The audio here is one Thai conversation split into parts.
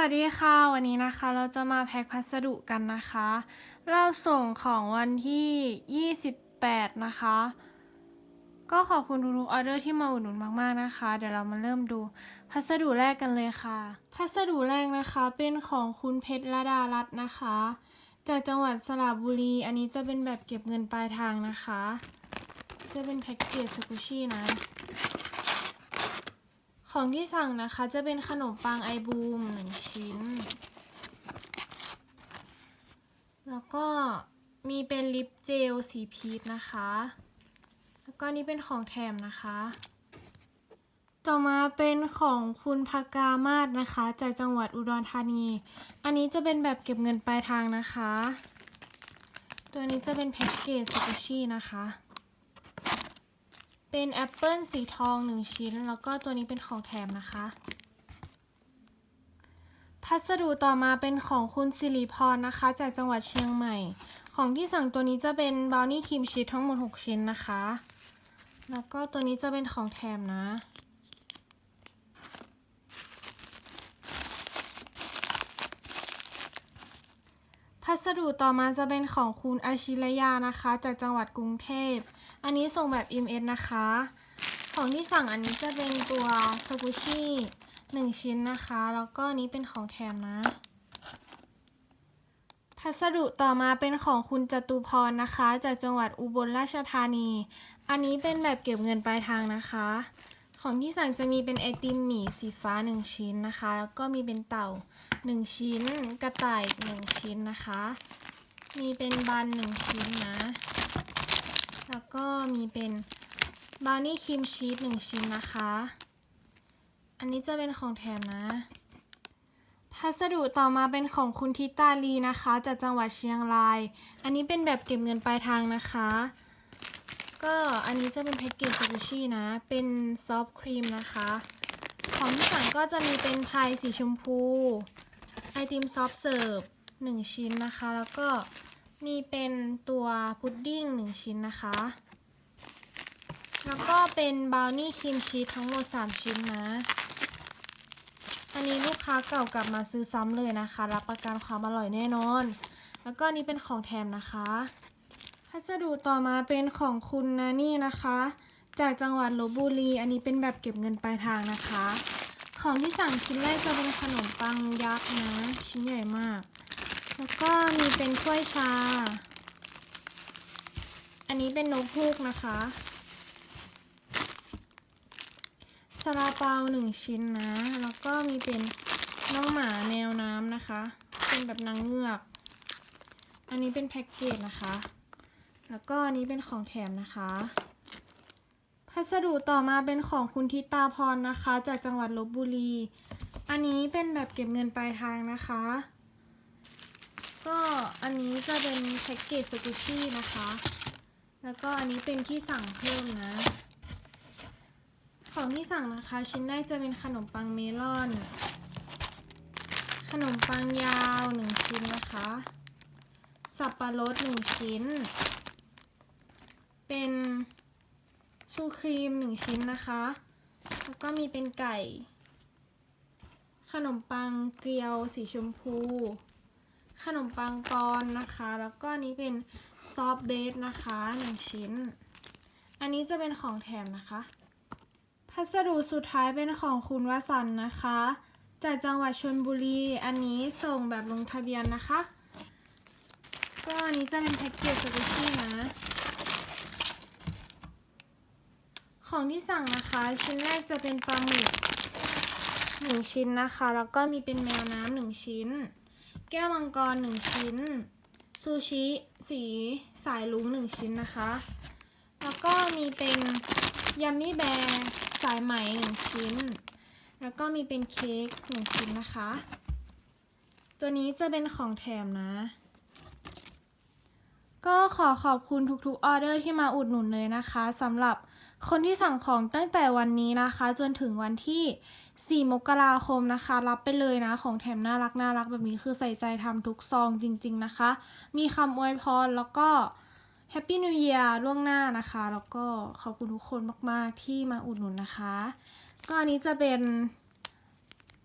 วัสดีค่ะ วันนี้นะคะเราจะมาแพ็คพัสดุกันนะคะ เราส่งของวันที่ 28 นะคะ ก็ขอบคุณทุกๆออเดอร์ที่มาอุดหนุนมากๆนะคะ เดี๋ยวเรามาเริ่มดูพัสดุแรกกันเลยค่ะ พัสดุแรกนะคะเป็นของคุณเพชรระดารัตน์นะคะ จากจังหวัดสระบุรี อันนี้จะเป็นแบบเก็บเงินปลายทางนะคะ จะเป็นแพ็กเกจสกุชี่นะ ของที่สั่งนะคะจะเป็นขนมปังไอบูมหนึ่งชิ้น แล้วก็มีเป็นลิปเจลสีพีชนะคะ แล้วก็นี่เป็นของแถมนะคะ ต่อมาเป็นของคุณพากามาศนะคะ จากจังหวัดอุดรธานี อันนี้จะเป็นแบบเก็บเงินปลายทางนะคะ ตัวนี้จะเป็นแพ็กเกจสกุชี่นะคะ เป็นแอปเปิลสีทองหนึ่งชิ้น แล้วก็ตัวนี้เป็นของแถมนะคะ พัสดุต่อมาเป็นของคุณสิริพรนะคะ จากจังหวัดเชียงใหม่ ของที่สั่งตัวนี้จะเป็นบราวนี่ครีมชีสทั้งหมด 6 ชิ้นนะคะ แล้วก็ตัวนี้จะเป็นของแถมนะพัสดุต่อมาจะเป็นของคุณอาชิรยานะคะ จากจังหวัดกรุงเทพ อันนี้ส่งแบบ EMS นะคะ ของที่สั่งอันนี้จะเป็นตัวสกุชี่หนึ่งชิ้นนะคะ แล้วก็นี้เป็นของแถมนะพัสดุต่อมาเป็นของคุณจตุพรนะคะ จากจังหวัดอุบลราชธานี อันนี้เป็นแบบเก็บเงินปลายทางนะคะ ของที่สั่งจะมีเป็นไอติมหมี่สีฟ้า 1 ชิ้นนะคะ แล้วก็มีเป็นเต่า 1 ชิ้น กระต่าย 1 ชิ้นนะคะ มีเป็นบัน 1 ชิ้นนะ แล้วก็มีเป็นบราวนี่ครีมชีส1ชิ้นนะคะ อันนี้จะเป็นของแถมนะ พัสดุต่อมาเป็นของคุณทิตาลีนะคะ จากจังหวัดเชียงราย อันนี้เป็นแบบเก็บเงินปลายทางนะคะ ก็อันนี้จะเป็นแพ็กเกจซูชินะ เป็นซอฟต์ครีมนะคะ ของที่สั่งก็จะมีเป็นพายสีชมพู ไอติมซอฟต์เสิร์ฟหนึ่งชิ้นนะคะ แล้วก็ มีเป็นตัวพุดดิ้งหนึ่งชิ้นนะคะ แล้วก็เป็นบราวนี่ครีมชีสทั้งหมด 3 ชิ้นนะ อันนี้ลูกค้าเก่ากลับมาซื้อซ้ำเลยนะคะ รับประกันความอร่อยแน่นอน แล้วก็นนี้เป็นของแถมนะคะพัสดุต่อมาเป็นของคุณนานี่นะคะ จากจังหวัดลบบุรี อันนี้เป็นแบบเก็บเงินปลายทางนะคะ ของที่สั่งชิ้นแรกจะเป็นขนมปังยักษ์นะ ชิ้นใหญ่มาก แล้วก็มีเป็นถ้วยชา อันนี้เป็นนกฮูกนะคะซาลาเปาหนึ่งชิ้นนะ แล้วก็มีเป็นน้องหมาแมวน้ำนะคะ เป็นแบบนางเงือก อันนี้เป็นแพ็กเกจนะคะ แล้วก็อันนี้เป็นของแถมนะคะ พัสดุต่อมาเป็นของคุณทิตาพรนะคะ จากจังหวัดลบบุรี อันนี้เป็นแบบเก็บเงินปลายทางนะคะ อันนี้จะเป็นแพ็กเกจสกุชี่นะคะ แล้วก็อันนี้เป็นที่สั่งเพิ่มนะ ของที่สั่งนะคะ ชิ้นแรกจะเป็นขนมปังเมลอน ขนมปังยาวหนึ่งชิ้นนะคะ สับปะรดหนึ่งชิ้น เป็นชูครีมหนึ่งชิ้นนะคะ แล้วก็มีเป็นไก่ ขนมปังเกลียวสีชมพู ขนมปังกอนนะคะ แล้วก็นี้เป็นซอฟเบสนะคะหนึ่งชิ้น อันนี้จะเป็นของแถมนะคะ พัสดุสุดท้ายเป็นของคุณวสันต์นะคะ จากจังหวัดชลบุรี อันนี้ส่งแบบลงทะเบียนนะคะ ก็อันนี้จะเป็นแพ็กเกจสกุชี่นะ ของที่สั่งนะคะ ชิ้นแรกจะเป็นปลาหมึกหนึ่งชิ้นนะคะ แล้วก็มีเป็นแมวน้ำหนึ่งชิ้น แก้วมังกรหนึ่งชิ้น ซูชิสีสายลุงหนึ่งชิ้นนะคะ แล้วก็มีเป็นยัมมี่แบร์สายไหมหนึ่งชิ้น แล้วก็มีเป็นเค้กหนึ่งชิ้นนะคะ ตัวนี้จะเป็นของแถมนะ ก็ขอขอบคุณทุกๆออเดอร์ที่มาอุดหนุนเลยนะคะสำหรับ คนที่สั่งของตั้งแต่วันนี้นะคะ จนถึงวันที่ 4 มกราคมนะคะ รับไปเลยนะ ของแถมน่ารักน่ารักแบบนี้คือใส่ใจทำทุกซองจริง ๆนะคะ มีคำอวยพรแล้วก็แฮปปี้นิว e ย r ล่วงหน้านะคะ แล้วก็ขอบคุณทุกคนมาก ๆ ที่มาอุดหนุนนะคะ ก็อันนี้จะเป็น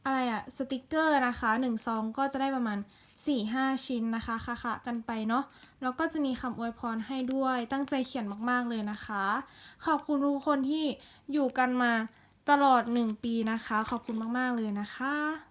อะไรอะสติกเกอร์นะคะหนึ่งซองก็จะได้ประมาณ 4-5 ชิ้นนะคะค่ะะกันไปเนาะแล้วก็จะมีคำอวยพรให้ด้วยตั้งใจเขียนมากๆเลยนะคะ ขอบคุณทุกคนที่อยู่กันมาตลอด 1 ปีนะคะ ขอบคุณมากๆเลยนะคะ